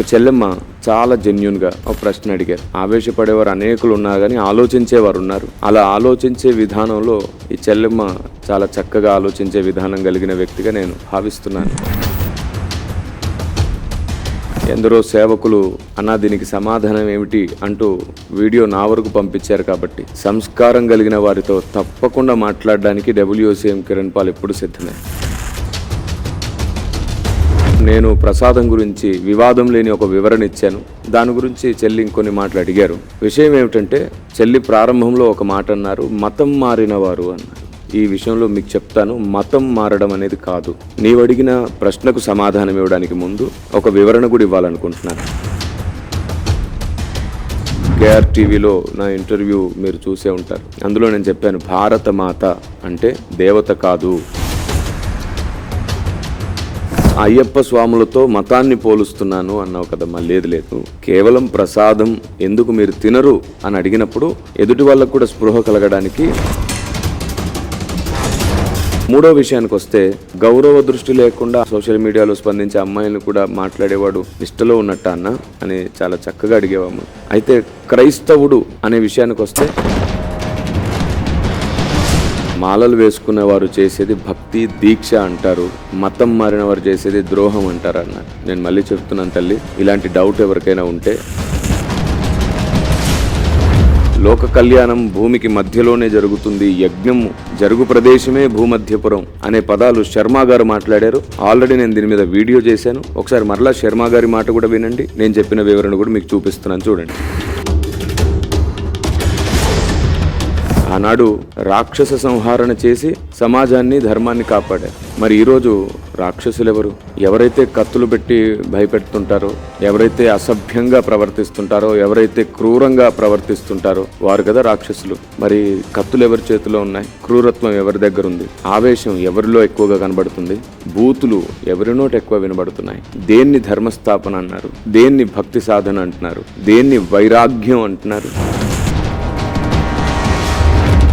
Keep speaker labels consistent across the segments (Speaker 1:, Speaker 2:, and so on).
Speaker 1: ఒక చెల్లెమ్మ చాలా జెన్యున్గా ఒక ప్రశ్న అడిగారు ఆవేశపడేవారు అనేకులు ఉన్నారు కానీ ఆలోచించేవారు ఉన్నారు. అలా ఆలోచించే విధానంలో ఈ చెల్లెమ్మ చాలా చక్కగా ఆలోచించే విధానం కలిగిన వ్యక్తిగా నేను భావిస్తున్నాను. ఎందరో సేవకులు అన్నా దీనికి సమాధానం ఏమిటి అంటూ వీడియో నా వరకు పంపించారు కాబట్టి సంస్కారం కలిగిన వారితో తప్పకుండా మాట్లాడడానికి డబ్ల్యూసీఎం కిరణ్ పాల్ ఎప్పుడు సిద్ధమే? నేను ప్రసాదం గురించి వివాదం లేని ఒక వివరణ ఇచ్చాను. దాని గురించి చెల్లి ఇంకొన్ని మాటలు అడిగారు. విషయం ఏమిటంటే చెల్లి ప్రారంభంలో ఒక మాట అన్నారు మతం మారిన వారు అన్నారు. ఈ విషయంలో మీకు చెప్తాను మతం మారడం అనేది కాదు. నీవు అడిగిన ప్రశ్నకు సమాధానం ఇవ్వడానికి ముందు ఒక వివరణ కూడా ఇవ్వాలనుకుంటున్నాను. కేఆర్ టీవీలో నా ఇంటర్వ్యూ మీరు చూసే ఉంటారు. అందులో నేను చెప్పాను భారత మాత అంటే దేవత కాదు. అయ్యప్ప స్వాములతో మతాన్ని పోలుస్తున్నాను అన్నావు కదమ్మా లేదు లేదు. కేవలం ప్రసాదం ఎందుకు మీరు తినరు అని అడిగినప్పుడు ఎదుటి వాళ్ళకు కూడా స్పృహ కలగడానికి మూడో విషయానికి వస్తే గౌరవ దృష్టి లేకుండా సోషల్ మీడియాలో స్పందించే అమ్మాయిలను కూడా మాట్లాడేవాడు నిష్టలో ఉన్నట్ట అన్న అని చాలా చక్కగా అడిగేవాము. అయితే క్రైస్తవుడు అనే విషయానికి వస్తే మాలలు వేసుకునే వారు చేసేది భక్తి దీక్ష అంటారు. మతం మారిన వారు చేసేది ద్రోహం అంటారు అన్న. నేను మళ్ళీ చెప్తున్నాను తల్లి ఇలాంటి డౌట్ ఎవరికైనా ఉంటే. లోక కళ్యాణం భూమికి మధ్యలోనే జరుగుతుంది. యజ్ఞం జరుగు ప్రదేశమే భూమధ్యపురం అనే పదాలు శర్మ గారు మాట్లాడారు. ఆల్రెడీ నేను దీని మీద వీడియో చేశాను. ఒకసారి మరలా శర్మ గారి మాట కూడా వినండి. నేను చెప్పిన వివరణ కూడా మీకు చూపిస్తున్నాను. చూడండి. ఆనాడు రాక్షస సంహారణ చేసి సమాజాన్ని ధర్మాన్ని కాపాడారు. మరి ఈరోజు రాక్షసులు ఎవరు ఎవరైతే కత్తులు పెట్టి భయపెడుతుంటారో ఎవరైతే అసభ్యంగా ప్రవర్తిస్తుంటారో ఎవరైతే క్రూరంగా ప్రవర్తిస్తుంటారో వారు కదా రాక్షసులు. మరి కత్తులు ఎవరి చేతిలో ఉన్నాయి? క్రూరత్వం ఎవరి దగ్గర ఉంది? ఆవేశం ఎవరిలో ఎక్కువగా కనబడుతుంది? బూతులు ఎవరి నోట ఎక్కువ వినబడుతున్నాయి? దేన్ని ధర్మస్థాపన అన్నారు? దేన్ని భక్తి సాధన అంటున్నారు? దేన్ని వైరాగ్యం అంటున్నారు?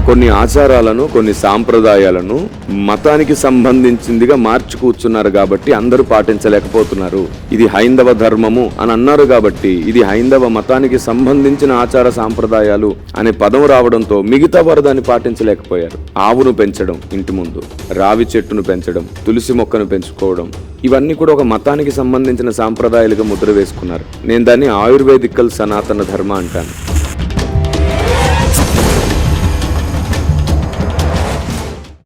Speaker 1: కొన్ని ఆచారాలను కొన్ని సాంప్రదాయాలను మతానికి సంబంధించిందిగా మార్చి కూర్చున్నారు కాబట్టి అందరూ పాటించలేకపోతున్నారు. ఇది హైందవ ధర్మము అని అన్నారు కాబట్టి ఇది హైందవ మతానికి సంబంధించిన ఆచార సాంప్రదాయాలు అనే పదం రావడంతో మిగతా వారు దాన్ని పాటించలేకపోయారు. ఆవును పెంచడం ఇంటి ముందు రావి చెట్టును పెంచడం తులసి మొక్కను పెంచుకోవడం ఇవన్నీ కూడా ఒక మతానికి సంబంధించిన సాంప్రదాయాలుగా ముద్ర వేసుకున్నారు. నేను దాన్ని ఆయుర్వేదికల్ సనాతన ధర్మ అంటాను.